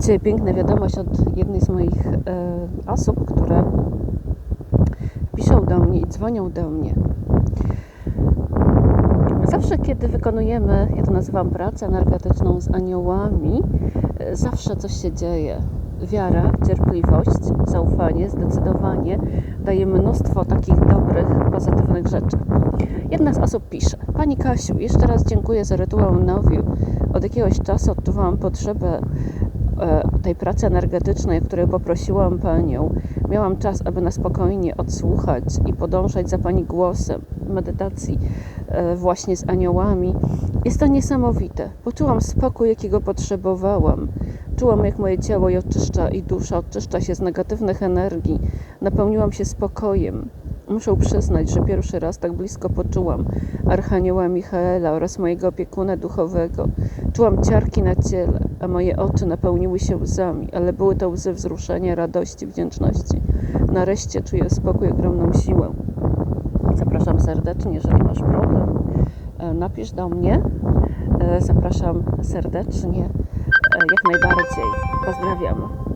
Dzisiaj piękna wiadomość od jednej z moich e, osób, które piszą do mnie i dzwonią do mnie. Zawsze, kiedy wykonujemy, ja to nazywam pracę energetyczną z aniołami, e, zawsze coś się dzieje. Wiara, cierpliwość, zaufanie, zdecydowanie daje mnóstwo takich dobrych, pozytywnych rzeczy. Jedna z osób pisze: Pani Kasiu, jeszcze raz dziękuję za rytuał Nowiu. Od jakiegoś czasu odczuwałam potrzebę tej pracy energetycznej, o której poprosiłam Panią. Miałam czas, aby na spokojnie odsłuchać i podążać za Pani głosem medytacji e, właśnie z aniołami. Jest to niesamowite. Poczułam spokój, jakiego potrzebowałam. Czułam, jak moje ciało i oczyszcza i dusza oczyszcza się z negatywnych energii. Napełniłam się spokojem. Muszę przyznać, że pierwszy raz tak blisko poczułam Archanioła Michaela oraz mojego opiekuna duchowego. Czułam ciarki na ciele, a moje oczy napełniły się łzami, ale były to łzy wzruszenia, radości, wdzięczności. Nareszcie czuję spokój, ogromną siłę. Zapraszam serdecznie, jeżeli masz problem, e, napisz do mnie. E, Zapraszam serdecznie, e, jak najbardziej. Pozdrawiam.